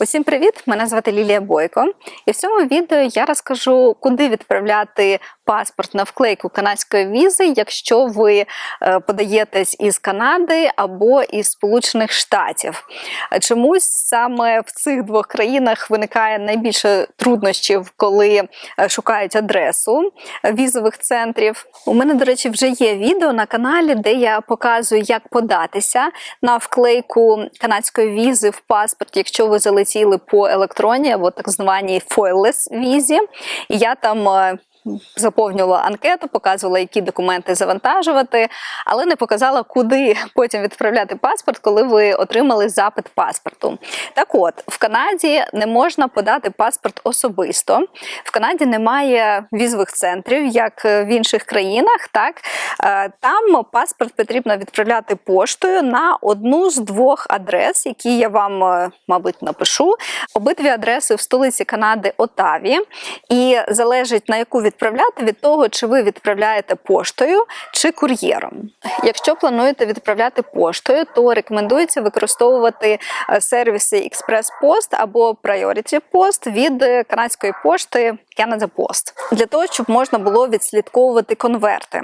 Усім привіт! Мене звати Лілія Бойко, і в цьому відео я розкажу, куди відправляти паспорт на вклейку канадської візи, якщо ви е, подаєтесь із Канади або із Сполучених Штатів. Чомусь саме в цих двох країнах виникає найбільше труднощів, коли е, шукають адресу візових центрів. У мене, до речі, вже є відео на каналі, де я показую, як податися на вклейку канадської візи в паспорт, якщо ви залетіли по електроні або так званій foilless візі. І я там. Заповнювала анкету, показувала, які документи завантажувати, але не показала, куди потім відправляти паспорт, коли ви отримали запит паспорту. Так от, в Канаді не можна подати паспорт особисто. В Канаді немає візових центрів, як в інших країнах. Так Е, Там паспорт потрібно відправляти поштою на одну з двох адрес, які я вам, е, мабуть, напишу. Обидві адреси в столиці Канади Отаві. І залежить на яку відправляти від того, чи ви відправляєте поштою чи кур'єром. Якщо плануєте відправляти поштою, то рекомендується використовувати е, сервіси Експрес-Пост або Priority Post від е, канадської пошти Canada Post. для того, щоб можна було відслідковувати конверти.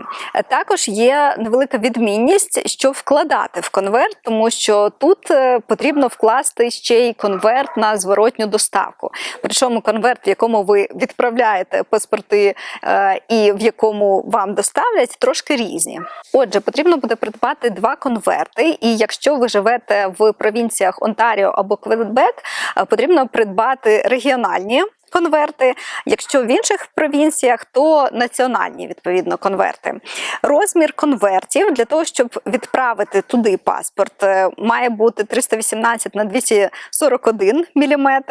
Також є невелика відмінність, що вкладати в конверт, тому що тут е, потрібно вкласти ще й конверт на зворотню доставку. Причому конверт, в якому ви відправляєте паспорти е, і в якому вам доставлять, трошки різні. Отже, потрібно буде придбати два конверти, і якщо ви живете в провінціях Онтаріо або Квебек, е, потрібно придбати регіональні. Конверти, якщо в інших провінціях, то національні відповідно конверти. Розмір конвертів для того, щоб відправити туди паспорт, е, має бути 318 на 241 мм,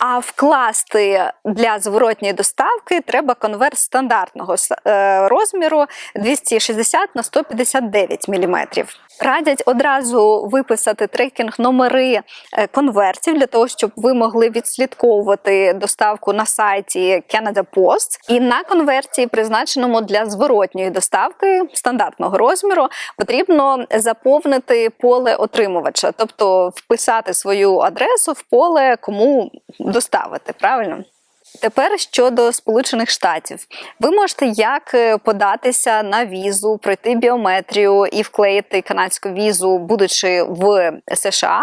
А вкласти для зворотньої доставки треба конверт стандартного е, розміру 260 на 159 мм. Радять одразу виписати трекінг номери е, конвертів для того, щоб ви могли відслідковувати доставку на сайті Canada Post. І на конверті, призначеному для зворотньої доставки стандартного розміру, потрібно заповнити поле отримувача, тобто вписати свою адресу в поле, кому доставити. Правильно? Тепер щодо Сполучених Штатів, ви можете як е, податися на візу, пройти біометрію і вклеїти канадську візу, будучи в США,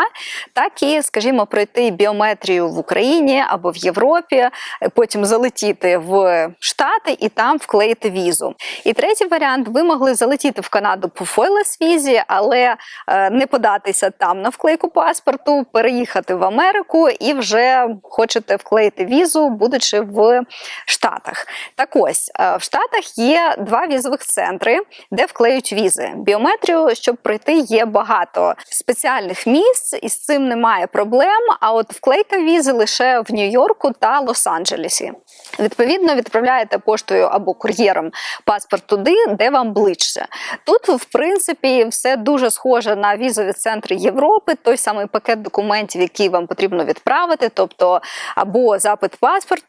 так і, скажімо, пройти біометрію в Україні або в Європі, е, потім залетіти в Штати і там вклеїти візу. І третій варіант: ви могли залетіти в Канаду по foilless візі, але е, не податися там на вклейку паспорту, переїхати в Америку і вже хочете вклеїти візу, будучи в Штатах. Так ось е, в Штатах є два візових центри, де вклеють візи. Біометрію, щоб пройти, є багато спеціальних місць, і з цим немає проблем. А от вклейка візи лише в Нью-Йорку та Лос-Анджелесі. Відповідно, відправляєте поштою або кур'єром паспорт туди, де вам ближче. Тут, в принципі, все дуже схоже на візові центри Європи, той самий пакет документів, який вам потрібно відправити, тобто або запит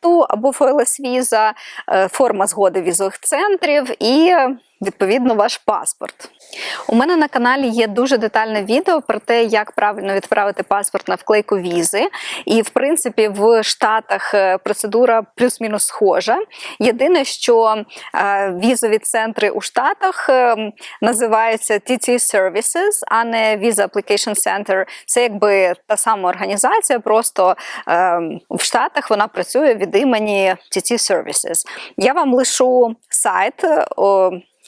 паспорту, або foilless віза, е, форма згоди візових центрів і. Відповідно, ваш паспорт. У мене на каналі є дуже детальне відео про те, як правильно відправити паспорт на вклейку візи. І, в принципі, в Штатах е, процедура плюс-мінус схожа. Єдине, що е, візові центри у Штатах е, називаються TT Services, а не Visa Application Center. Це якби та сама організація, просто в Штатах вона працює від імені TT Services. Я вам лишу сайт.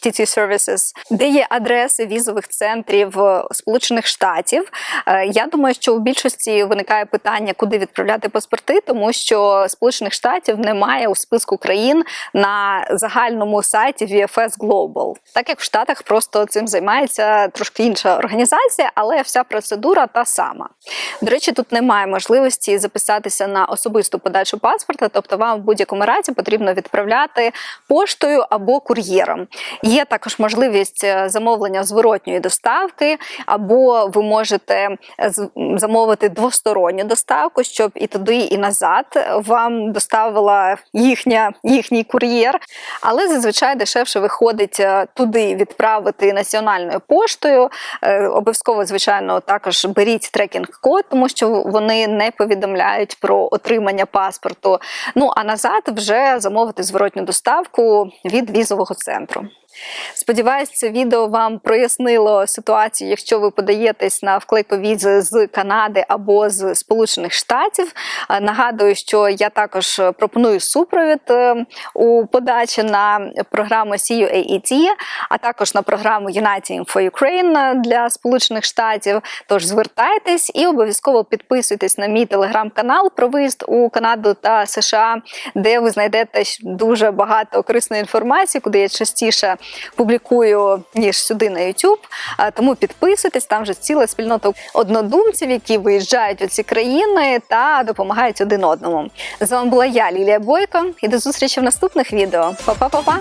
О, TT Services, де є адреси візових центрів е, Сполучених Штатів. Е, Я думаю, що у більшості виникає питання, куди відправляти паспорти, тому що Сполучених Штатів немає у списку країн на загальному сайті VFS Global. Так як в Штатах просто цим займається трошки інша організація, але вся процедура та сама. До речі, тут немає можливості записатися на особисту подачу паспорта, тобто вам в будь-якому разі потрібно відправляти поштою або кур'єром. Є також можливість е, замовлення зворотньої доставки, або ви можете е, замовити двосторонню доставку, щоб і туди, і назад вам доставила їхня, їхній кур'єр. Але зазвичай дешевше виходить е, туди відправити національною поштою. Обов'язково, звичайно, також беріть трекінг-код, тому що вони не повідомляють про отримання паспорту. Ну а назад вже замовити зворотню доставку від візового центру. Сподіваюсь, це відео вам прояснило ситуацію, якщо ви подаєтесь на вклейку візи з Канади або з Сполучених Штатів. Е, Нагадую, що я також пропоную супровід е, у подачі на програму CUAET, а також на програму Uniting for Ukraine для Сполучених Штатів. Тож звертайтесь і обов'язково підписуйтесь на мій телеграм-канал про виїзд у Канаду та США, де ви знайдете дуже багато корисної інформації, куди я частіше публікую ніж сюди на YouTube. Тому підписуйтесь, там вже ціла спільнота однодумців, які виїжджають у ці країни та допомагають один одному. З вами була я, Лілія Бойко, і до зустрічі в наступних відео. Па-па-па-па!